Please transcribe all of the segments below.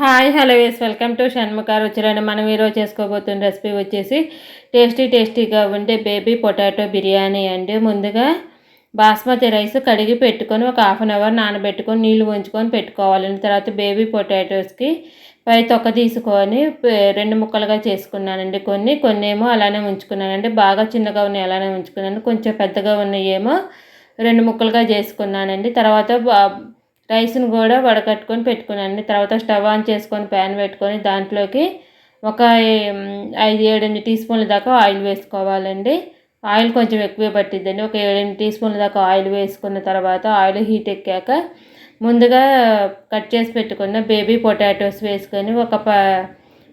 Hi hello yes welcome to Shanmukha రుచులండి మనం ఈరోజు చేసుకోబోతున్న recipe వచ్చేసి టేస్టీ టేస్టీగా ఉండే బేబీ పొటాటో బిర్యానీ అండి. ముందుగా బాస్మతి రైస్ కడిగి పెట్టుకొని ఒక హాఫ్ అన్ అవర్ నానబెట్టుకొని నీళ్ళు ఉంచుకొని పెట్టుకోవాలండి. తర్వాత బేబీ పొటాటోస్కి పై తొక్క తీసుకొని రెండు ముక్కలుగా చేసుకున్నానండి. కొన్ని కొన్ని ఏమో అలానే ఉంచుకున్నానండి. బాగా చిన్నగా ఉన్నాయి అలానే ఉంచుకున్నాను. కొంచెం పెద్దగా ఉన్నాయేమో రెండు ముక్కలుగా చేసుకున్నానండి. తర్వాత రైస్ని కూడా వడకట్టుకొని పెట్టుకున్నాను తర్వాత స్టవ్ ఆన్ చేసుకొని ప్యాన్ పెట్టుకొని దాంట్లోకి ఒక ఐదు ఏడెనిమిది టీ స్పూన్ల దాకా ఆయిల్ వేసుకోవాలండి. ఆయిల్ కొంచెం ఎక్కువే పట్టిద్దండి. ఒక ఏడెనిమిది టీ స్పూన్ల దాకా ఆయిల్ వేసుకున్న తర్వాత ఆయిల్ హీట్ ఎక్కాక ముందుగా కట్ చేసి పెట్టుకున్న బేబీ పొటాటోస్ వేసుకొని ఒక ప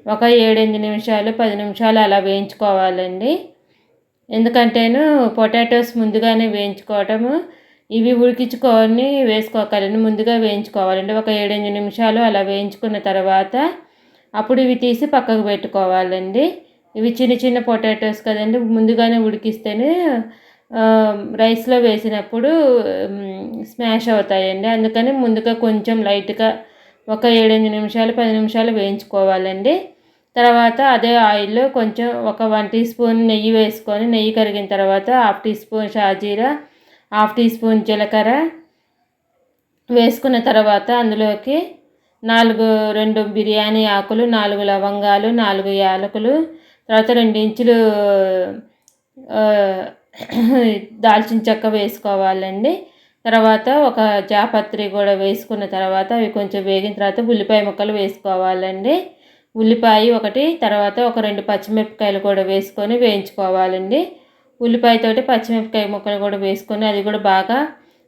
ఒక ఏడెనిమిది నిమిషాలు పది నిమిషాలు అలా వేయించుకోవాలండి. ఎందుకంటేను పొటాటోస్ ముందుగానే వేయించుకోవటము ఇవి ఉడికించుకొని వేసుకోగలను ముందుగా వేయించుకోవాలండి ఒక ఏడెనిమిది నిమిషాలు అలా వేయించుకున్న తర్వాత అప్పుడు ఇవి తీసి పక్కకు పెట్టుకోవాలండి. ఇవి చిన్న చిన్న పొటాటోస్ కదండి ముందుగానే ఉడికిస్తేనే రైస్లో వేసినప్పుడు స్మాష్ అవుతాయండి. అందుకని ముందుగా కొంచెం లైట్గా ఒక ఏడెనిమిది నిమిషాలు పది నిమిషాలు వేయించుకోవాలండి. తర్వాత అదే ఆయిల్లో కొంచెం ఒక వన్ టీ స్పూన్ నెయ్యి వేసుకొని నెయ్యి కరిగిన తర్వాత హాఫ్ టీ స్పూన్ షాజీరా హాఫ్ టీ స్పూన్ జీలకర్ర వేసుకున్న తర్వాత అందులోకి నాలుగు రెండు బిర్యానీ ఆకులు నాలుగు లవంగాలు నాలుగు యాలకులు తర్వాత రెండు ఇంచులు దాల్చిన చెక్క వేసుకోవాలండి. తర్వాత ఒక జాపత్రి కూడా వేసుకున్న తర్వాత అవి కొంచెం వేగిన తర్వాత ఉల్లిపాయ ముక్కలు వేసుకోవాలండి. ఉల్లిపాయ ఒకటి తర్వాత ఒక రెండు పచ్చిమిరపకాయలు కూడా వేసుకొని వేయించుకోవాలండి. ఉల్లిపాయతోటి పచ్చిమిరపకాయ ముక్కలు కూడా వేసుకొని అది కూడా బాగా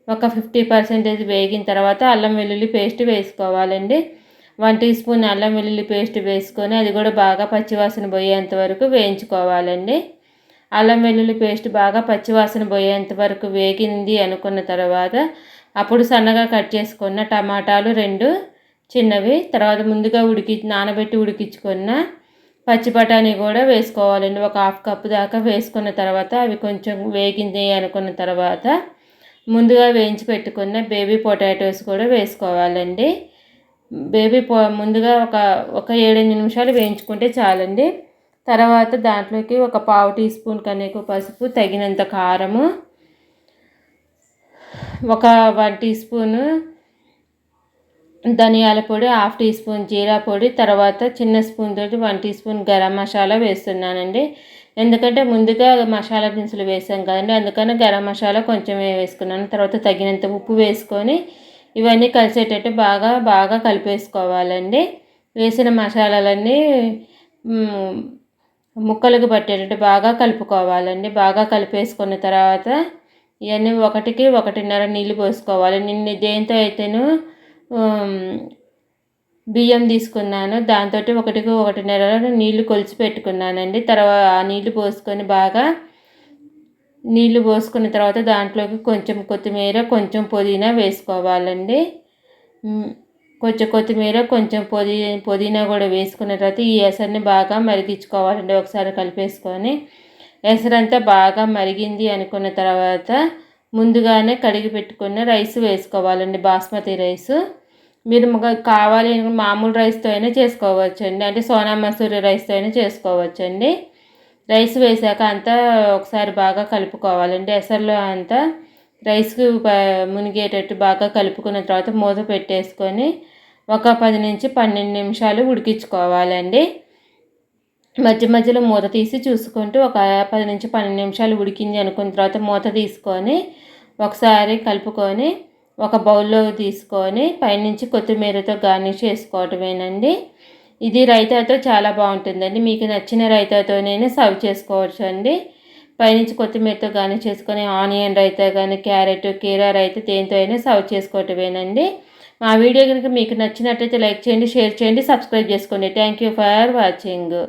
ఒక ఫిఫ్టీ పర్సెంటేజ్ వేగిన తర్వాత అల్లం వెల్లుల్లి పేస్ట్ వేసుకోవాలండి. వన్ టీ స్పూన్ అల్లం వెల్లుల్లి పేస్ట్ వేసుకొని అది కూడా బాగా పచ్చివాసన పోయేంత వరకు వేయించుకోవాలండి. అల్లం వెల్లుల్లి పేస్ట్ బాగా పచ్చివాసన పోయేంత వరకు వేగింది అనుకున్న తర్వాత అప్పుడు సన్నగా కట్ చేసుకున్న టమాటాలు రెండు చిన్నవి తర్వాత ముందుగా ఉడికి నానబెట్టి ఉడికించుకున్న పచ్చి బఠానీ కూడా వేసుకోవాలండి. ఒక హాఫ్ కప్ దాకా వేసుకున్న తర్వాత అవి కొంచెం వేగింది అనుకున్న తర్వాత ముందుగా వేయించి పెట్టుకున్న బేబీ పొటాటోస్ కూడా వేసుకోవాలండి. బేబీ పో ముందుగా ఒక ఒక ఏడెనిమిది నిమిషాలు వేయించుకుంటే చాలండి. తర్వాత దాంట్లోకి ఒక పావు టీ స్పూన్ కనేకు పసుపు తగినంత కారము ఒక వన్ టీ స్పూను ధనియాల పొడి హాఫ్ టీ స్పూన్ జీరా పొడి తర్వాత చిన్న స్పూన్ తోటి one teaspoon garam masala వేస్తున్నానండి. ఎందుకంటే ముందుగా మసాలా దినుసులు వేసాం కదండి అందుకని గరం మసాలా కొంచెం వేసుకున్నాను. తర్వాత తగినంత ఉప్పు వేసుకొని ఇవన్నీ కలిసేటట్టు బాగా బాగా కలిపేసుకోవాలండి. వేసిన మసాలాలన్నీ ముక్కలకు పట్టేటట్టు బాగా కలుపుకోవాలండి. బాగా కలిపేసుకున్న తర్వాత ఇవన్నీ ఒకటికి ఒకటిన్నర నీళ్ళు పోసుకోవాలి. నిన్న దేంతో అయితేను బియ్యం తీసుకున్నాను. దాంతో ఒకటికి ఒకటిన్నర నీళ్ళు కొలిచి పెట్టుకున్నానండి. తర్వాత ఆ నీళ్ళు పోసుకొని బాగా నీళ్ళు పోసుకున్న తర్వాత దాంట్లోకి కొంచెం కొత్తిమీర కొంచెం పుదీనా వేసుకోవాలండి. కొంచెం కొత్తిమీర కొంచెం పుదీ పుదీనా కూడా వేసుకున్న తర్వాత ఈ ఎసరుని బాగా మరిగించుకోవాలండి ఒకసారి కలిపేసుకొని. ఎసరంతా బాగా మరిగింది అనుకున్న తర్వాత ముందుగానే కడిగి పెట్టుకున్న రైస్ వేసుకోవాలండి బాస్మతి రైస్. మీరు కావాలి మామూలు రైస్తో అయినా చేసుకోవచ్చండి. అంటే సోనా మసూరి రైస్తో అయినా చేసుకోవచ్చండి. రైస్ వేసాక అంతా ఒకసారి బాగా కలుపుకోవాలండి. ఎసర్లో అంతా రైస్కి మునిగేటట్టు బాగా కలుపుకున్న తర్వాత మూత పెట్టేసుకొని ఒక పది నుంచి పన్నెండు నిమిషాలు ఉడికించుకోవాలండి. మధ్య మధ్యలో మూత తీసి చూసుకుంటూ ఒక పది నుంచి పన్నెండు నిమిషాలు ఉడికింది అనుకున్న తర్వాత మూత తీసుకొని ఒకసారి కలుపుకొని ఒక బౌల్లో తీసుకొని పైనుంచి కొత్తిమీరతో గార్నిష్ చేసుకోవటమేనండి. ఇది రైతాతో చాలా బాగుంటుందండి. మీకు నచ్చిన రైతాతోనైనా సర్వ్ చేసుకోవచ్చు అండి పైనుంచి కొత్తిమీరతో గార్నిష్ చేసుకొని ఆనియన్ రైతా కానీ క్యారెట్ కీరా రైతా దేనితో అయినా సర్వ్ చేసుకోవటమేనండి. మా వీడియో కనుక మీకు నచ్చినట్టయితే లైక్ చేయండి షేర్ చేయండి సబ్స్క్రైబ్ చేసుకోండి. Thank you for watching.